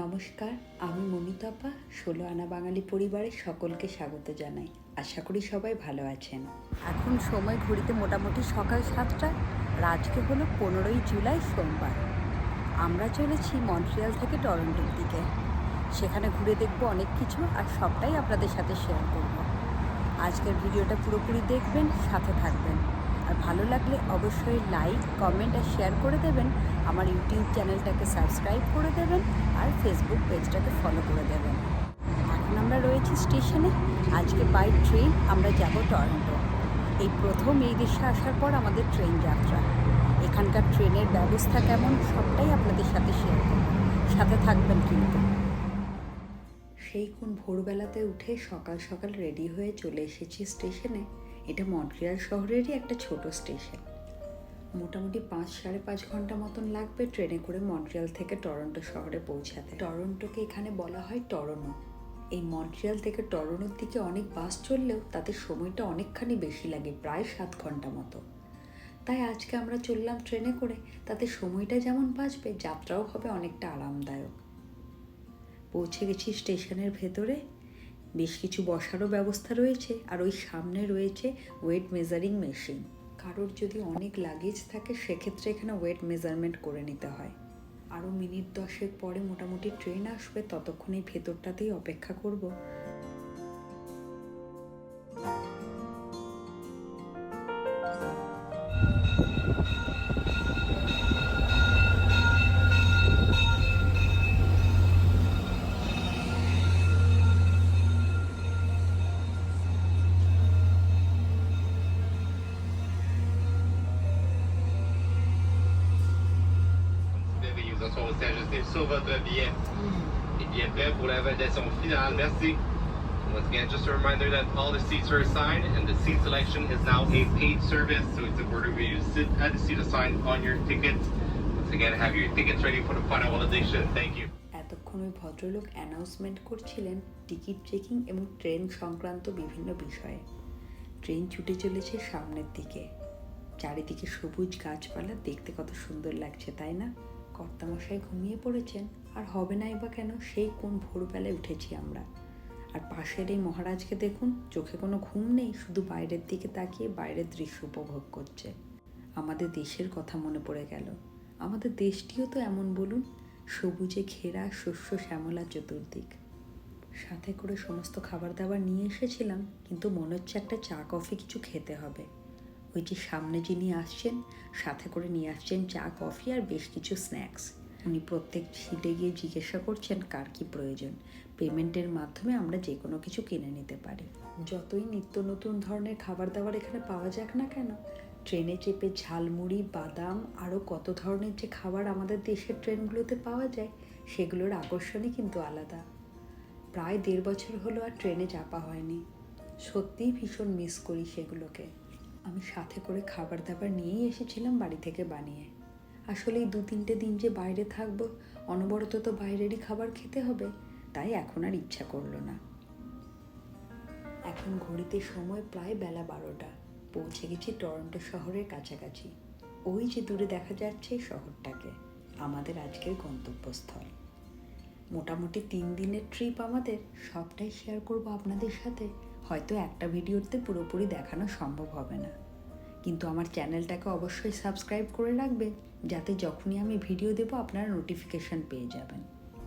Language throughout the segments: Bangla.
নমস্কার, আমি মমিতাপা ষোলো আনা বাঙালি পরিবারের সকলকে স্বাগত জানাই। আশা করি সবাই ভালো আছেন। এখন সময় ঘড়িতে মোটামুটি সকাল সাতটা, আর আজকে হলো পনেরোই জুলাই সোমবার। আমরা চলেছি মন্ট্রিয়াল থেকে টরন্টোর দিকে। সেখানে ঘুরে দেখব অনেক কিছু আর সবটাই আপনাদের সাথে শেয়ার করব। আজকের ভিডিওটা পুরোপুরি দেখবেন, সাথে থাকবেন। আর ভালো লাগলে অবশ্যই লাইক কমেন্ট আর শেয়ার করে দেবেন। আমার ইউটিউব চ্যানেলটাকে সাবস্ক্রাইব করে দেবেন আর ফেসবুক পেজটাকে ফলো করে দেবেন। এখন আমরা রয়েছি স্টেশনে আজকে বাই ট্রেন আমরা যাব টরন্টো এই প্রথম এই দেশে আসার পর আমাদের ট্রেন যাত্রা। এখানকার ট্রেনের ব্যবস্থা কেমন সবটাই আপনাদের সাথে শেয়ার করব। সাথে থাকবেন কিন্তু। সেই কোন ভোরবেলাতে উঠে সকাল সকাল রেডি হয়ে চলে এসেছি স্টেশনে এটা মন্ট্রিয়াল শহরেরই একটা ছোট স্টেশন। মোটামুটি পাঁচ সাড়ে পাঁচ ঘণ্টা মতন লাগবে ট্রেনে করে মন্ট্রিয়াল থেকে টরন্টো শহরে পৌঁছাতে। টরন্টোকে এখানে বলা হয় টরনো। এই মন্ট্রিয়াল থেকে টরনোর দিকে অনেক বাস চললেও তাতে সময়টা অনেকখানি বেশি লাগে, প্রায় সাত ঘণ্টা মতো। তাই আজকে আমরা চললাম ট্রেনে করে, তাতে সময়টা যেমন বাঁচবে, যাত্রাও হবে অনেকটা আরামদায়ক। পৌঁছে গেছি স্টেশনের ভেতরে। বেশ কিছু বসারও ব্যবস্থা রয়েছে আর ওই সামনে রয়েছে ওয়েট মেজারিং মেশিন কারোর যদি অনেক লাগেজ থাকে, সেক্ষেত্রে এখানে ওয়েট মেজারমেন্ট করে নিতে হয়। আরও মিনিট দশেক পরে মোটামুটি ট্রেন আসবে, ততক্ষণ এই ভেতরটাতেই অপেক্ষা করব। Au son s'ajuster sur votre billet. Et bien prêt pour la validation finale. Merci. Once again, just a reminder that all the seats are assigned and the seat selection is now a paid service, so it's important for you to sit at the seat assigned on your ticket. Once again, have your tickets ready for the final validation. Thank you. এতক্ষণ ওই ভদ্রলোক অ্যানাউন্সমেন্ট করছিলেন টিকিট চেকিং এবং ট্রেন সংক্রান্ত বিভিন্ন বিষয়ে ট্রেন ছুটে চলেছে সামনের দিকে চারিদিকে সবুজ গাছপালা দেখতে কত সুন্দর লাগছে তাই না কর্তামশাই ঘুমিয়ে পড়েছেন, আর হবে নাই বা কেন, সেই কোন ভোরবেলায় উঠেছি আমরা। আর পাশের এই মহারাজকে দেখুন, চোখে কোনো ঘুম নেই, শুধু বাইরের দিকে তাকিয়ে বাইরের দৃশ্য উপভোগ করছে। আমাদের দেশের কথা মনে পড়ে গেল। আমাদের দেশটিও তো এমন বলুন, সবুজে ঘেরা, শস্য শ্যামলা চতুর্দিক। সাথে করে সমস্ত খাবার দাবার নিয়ে এসেছিলাম, কিন্তু মনে হচ্ছে একটা চা, কফি কিছু খেতে হবে। ওই যে সামনে যিনি আসছেন, সাথে করে নিয়ে আসছেন চা, কফি আর বেশ কিছু স্ন্যাক্স। উনি প্রত্যেক সিটে গিয়ে জিজ্ঞাসা করছেন কার কি প্রয়োজন। পেমেন্টের মাধ্যমে আমরা যে কোনো কিছু কিনে নিতে পারি। যতই নিত্য নতুন ধরনের খাবার দাবার এখানে পাওয়া যাক না কেন, ট্রেনে চেপে ঝালমুড়ি, বাদাম আরও কত ধরনের যে খাবার আমাদের দেশের ট্রেনগুলোতে পাওয়া যায়, সেগুলোর আকর্ষণই কিন্তু আলাদা। প্রায় দেড় বছর হলো আর ট্রেনে চাপা হয়নি। সত্যিই ভীষণ মিস করি সেগুলোকে। আমি সাথে করে খাবার দাবার নিয়েই এসেছিলাম বাড়ি থেকে বানিয়ে। আসলে এই দু তিনটে দিন যে বাইরে থাকব, অনবরত তো বাইরেরই খাবার খেতে হবে, তাই এখন আর ইচ্ছা করল না। এখন ঘড়িতে সময় প্রায় বেলা বারোটা, পৌঁছে গেছি টরন্টো শহরের কাছাকাছি। ওই যে দূরে দেখা যাচ্ছে শহরটাকে, আমাদের আজকের গন্তব্যস্থল। মোটামুটি তিন দিনের ট্রিপ আমাদের, সবটাই শেয়ার করব আপনাদের সাথে। হয়তো একটা ভিডিওতে পুরোপুরি দেখানো সম্ভব হবে না। কিন্তু আমার চ্যানেলটাকে অবশ্যই সাবস্ক্রাইব করে রাখবেন যাতে যখনই আমি ভিডিও দেবো আপনারা নোটিফিকেশান পেয়ে যাবেন।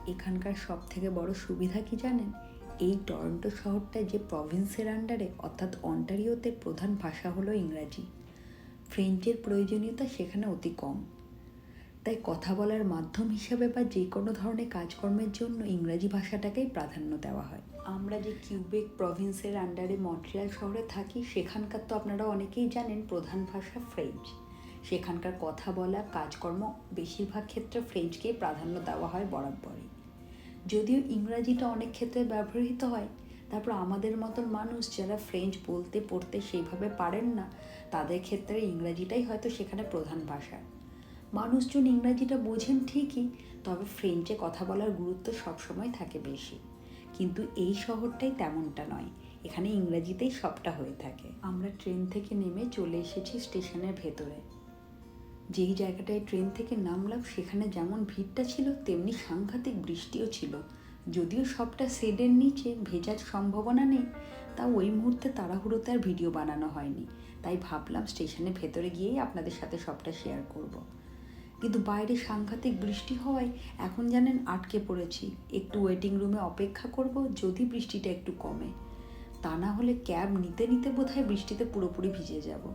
এখানকার সব থেকে বড় সুবিধা কি জানেন? এই টরন্টো শহরটা যে প্রভিন্সের আন্ডারে অর্থাৎ অন্টারিওতে প্রধান ভাষা হলো ইংরাজি। ফ্রেঞ্চের প্রয়োজনীয়তা সেখানে অতি কম। তাই কথা বলার মাধ্যম হিসাবে বা যে কোনো ধরনের কাজকর্মের জন্য ইংরাজি ভাষাটাকেই প্রাধান্য দেওয়া হয়। আমরা যে কিউবেক প্রভিন্সের আন্ডারে মন্ট্রিয়াল শহরে থাকি, সেখানকার তো আপনারা অনেকেই জানেন প্রধান ভাষা ফ্রেঞ্চ। সেখানকার কথা বলা, কাজকর্ম বেশিরভাগ ক্ষেত্রে ফ্রেঞ্চকেই প্রাধান্য দেওয়া হয় বরাবরই। যদিও ইংরাজিটা অনেক ক্ষেত্রে ব্যবহৃত হয়, তারপর আমাদের মতন মানুষ যারা ফ্রেঞ্চ বলতে পড়তে সেইভাবে পারেন না, তাদের ক্ষেত্রে ইংরাজিটাই হয়তো সেখানে প্রধান ভাষা। মানুষজন ইংরাজিটা বোঝেন ঠিকই, তবে ফ্রেঞ্চে কথা বলার গুরুত্ব সবসময় থাকে বেশি। কিন্তু এই শহরটাই তেমনটা নয়, এখানে ইংরাজিতেই সবটা হয়ে থাকে। আমরা ট্রেন থেকে নেমে চলে এসেছি স্টেশনের ভেতরে। যেই জায়গাটায় ট্রেন থেকে নামলাম, সেখানে যেমন ভিড়টা ছিল, তেমনি সাংঘাতিক বৃষ্টিও ছিল। যদিও সবটা শেডের নিচে, ভেজার সম্ভাবনা নেই, তা ওই মুহূর্তে তাড়াহুড়োতে আর ভিডিও বানানো হয়নি। তাই ভাবলাম স্টেশনের ভেতরে গিয়েই আপনাদের সাথে সবটা শেয়ার করব। কিন্তু বাইরে সাংঘাতিক বৃষ্টি হওয়ায় এখন জানেন আটকে পড়েছি। একটু ওয়েটিং রুমে অপেক্ষা করব, যদি বৃষ্টিটা একটু কমে। তা না হলে ক্যাব নিতে নিতে বোধহয় বৃষ্টিতে পুরোপুরি ভিজে যাব।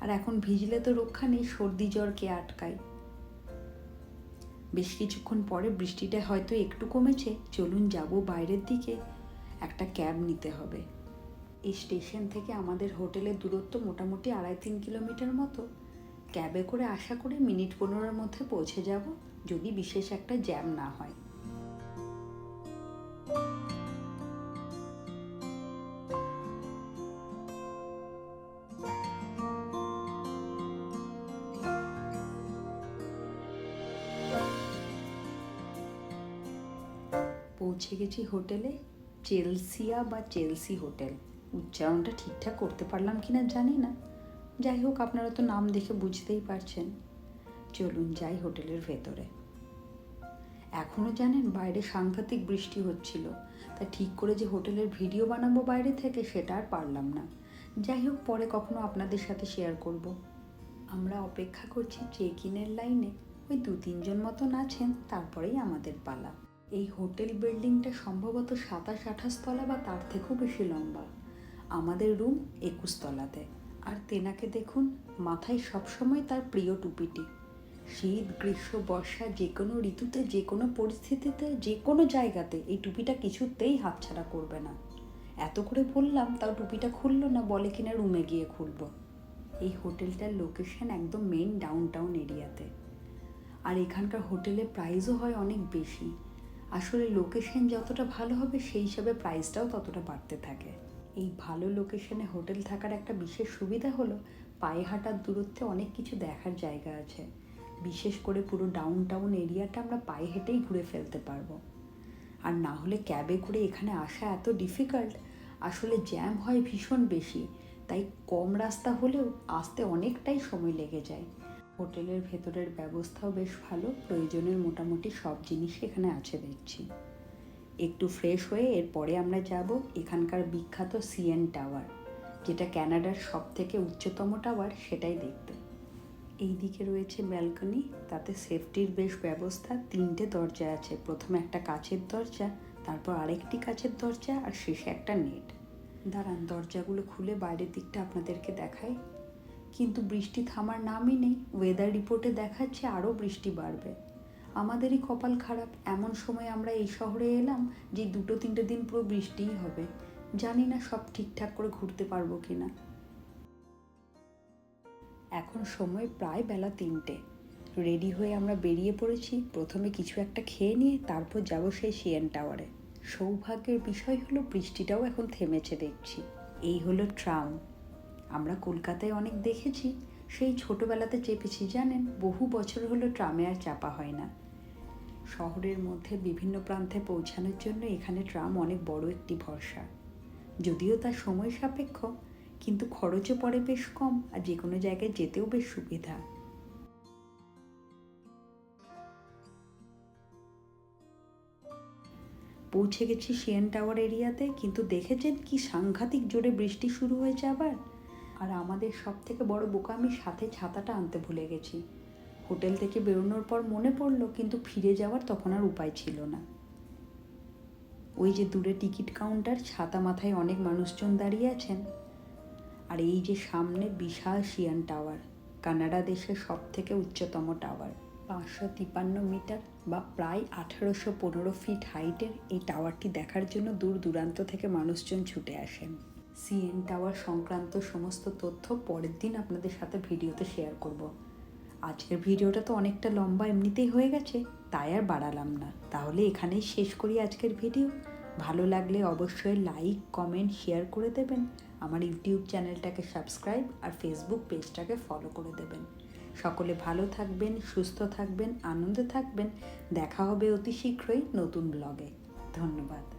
আর এখন ভিজলে তো রক্ষা নেই, সর্দি জ্বর কে আটকায়। বেশ কিছুক্ষণ পরে বৃষ্টিটা হয়তো একটু কমেছে, চলুন যাব বাইরের দিকে। একটা ক্যাব নিতে হবে। এই স্টেশন থেকে আমাদের হোটেলের দূরত্ব মোটামুটি আড়াই তিন কিলোমিটার মতো। ক্যাবে করে আশা করে মিনিট পনেরোর মধ্যে পৌঁছে যাব, যদি বিশেষ একটা জ্যাম না হয়। পৌঁছে গেছি হোটেলে, চেলসিয়া বা চেলসি হোটেল। উচ্চারণটা ঠিকঠাক করতে পারলাম কিনা জানি না। যাই হোক, আপনারা তো নাম দেখে বুঝতেই পারছেন। চলুন যাই হোটেলের ভেতরে। এখনও জানেন বাইরে সাংঘাতিক বৃষ্টি হচ্ছিল। তা ঠিক করে যে হোটেলের ভিডিও বানাবো বাইরে থেকে সেটা আর পারলাম না। যাই হোক, পরে কখনো আপনাদের সাথে শেয়ার করব। আমরা অপেক্ষা করছি চেক ইনের লাইনে ওই দু তিনজন মতন আছেন, তারপরেই আমাদের পালা। এই হোটেল বিল্ডিংটা সম্ভবত সাতাশ আঠাশ তলা বা তার থেকেও বেশি লম্বা। আমাদের রুম একুশ তলাতে। আর তেনাকে দেখুন, মাথায় সবসময় তার প্রিয় টুপিটি। শীত, গ্রীষ্ম, বর্ষা, যে কোনো ঋতুতে, যে কোনো পরিস্থিতিতে, যে কোনো জায়গাতে এই টুপিটা কিছুতেই হাতছাড়া করবে না। এত করে বললাম, তাও টুপিটা খুললো না, বলে কিনা রুমে গিয়ে খুলবো। এই হোটেলটার লোকেশন একদম মেন ডাউন টাউন এরিয়াতে। আর এখানকার হোটেলে প্রাইসও হয় অনেক বেশি। আসলে লোকেশন যতটা ভালো হবে, সেই হিসাবে প্রাইসটাও ততটা বাড়তে থাকে। এই ভালো লোকেশনে হোটেল থাকার একটা বিশেষ সুবিধা হলো পায়ে হাঁটার দূরত্বে অনেক কিছু দেখার জায়গা আছে। বিশেষ করে পুরো ডাউন টাউন এরিয়াটা আমরা পায়ে হেঁটেই ঘুরে ফেলতে পারব। আর না হলে ক্যাবে করে এখানে আসা এত ডিফিকাল্ট আসলে জ্যাম হয় ভীষণ বেশি, তাই কম রাস্তা হলেও আসতে অনেকটাই সময় লেগে যায়। হোটেলের ভেতরের ব্যবস্থাও বেশ ভালো, প্রয়োজনের মোটামুটি সব জিনিসই এখানে আছে দেখছি। একটু ফ্রেশ হয়ে এরপরে আমরা যাব এখানকার বিখ্যাত সিএন টাওয়ার যেটা ক্যানাডার সব থেকে উচ্চতম টাওয়ার সেটাই দেখতে। এই দিকে রয়েছে ব্যালকনি তাতে সেফটির বেশ ব্যবস্থা, তিনটে দরজা আছে। প্রথমে একটা কাচের দরজা, তারপর আরেকটি কাচের দরজা, আর শেষে একটা নেট দাঁড়ান, দরজাগুলো খুলে বাইরের দিকটা আপনাদেরকে দেখাই। কিন্তু বৃষ্টি থামার নামই নেই ওয়েদার রিপোর্টে দেখাচ্ছে আরও বৃষ্টি বাড়বে। আমাদেরই কপাল খারাপ। এমন সময় আমরা এই শহরে এলাম যে দুটো তিনটে দিন পুরো বৃষ্টিই হবে। জানি না সব ঠিকঠাক করে ঘুরতে পারব কি না এখন সময় প্রায় বেলা তিনটে। রেডি হয়ে আমরা বেরিয়ে পড়েছি। প্রথমে কিছু একটা খেয়ে নিয়ে তারপর যাব সেই সিএন টাওয়ারে। সৌভাগ্যের বিষয় হলো বৃষ্টিটাও এখন থেমেছে দেখছি। এই হলো ট্রাম। আমরা কলকাতায় অনেক দেখেছি। সেই ছোটবেলাতে চেপেছি, জানেন? বহু বছর হলো ট্রামে আর চাপা হয় না। শহরের মধ্যে বিভিন্ন প্রান্তে পৌঁছানোর জন্য এখানে ট্রাম অনেক বড় একটি ভরসা। যদিও তার সময় সাপেক্ষ, কিন্তু খরচও পড়ে বেশ কম আর যে কোনো জায়গায় যেতেও বেশ সুবিধা। পৌঁছে গেছি সিএন টাওয়ার এরিয়াতে, কিন্তু দেখেছেন কি সাংঘাতিক জোরে বৃষ্টি শুরু হয়েছে আবার? আর আমাদের সব থেকে বড় বোকামি সাথে ছাতাটা আনতে ভুলে গেছি। হোটেল থেকে বেরোনোর পর মনে পড়ল, কিন্তু ফিরে যাওয়ার তখন আর উপায় ছিল না। ওই যে দূরে টিকিট কাউন্টার, ছাতা মাথায় অনেক মানুষজন দাঁড়িয়ে আছেন। আর এই যে সামনে বিশাল সিয়ান টাওয়ার, কানাডা দেশের সব থেকে উচ্চতম টাওয়ার, পাঁচশো তিপান্ন মিটার বা প্রায় আঠারোশো পনেরো ফিট হাইটের এই টাওয়ারটি দেখার জন্য দূর দূরান্ত থেকে মানুষজন ছুটে আসেন। সিএন টাওয়ার সংক্রান্ত সমস্ত তথ্য পরের দিন আপনাদের সাথে ভিডিওতে শেয়ার করব। আজকের ভিডিওটা তো অনেকটা লম্বা এমনিতেই হয়ে গেছে, তাই আর বাড়ালাম না। তাহলে এখানেই শেষ করি আজকের ভিডিও। ভালো লাগলে অবশ্যই লাইক, কমেন্ট, শেয়ার করে দেবেন। আমার ইউটিউব চ্যানেলটাকে সাবস্ক্রাইব আর ফেসবুক পেজটাকে ফলো করে দেবেন। সকলে ভালো থাকবেন, সুস্থ থাকবেন, আনন্দে থাকবেন। দেখা হবে অতি শীঘ্রই নতুন ব্লগে। ধন্যবাদ।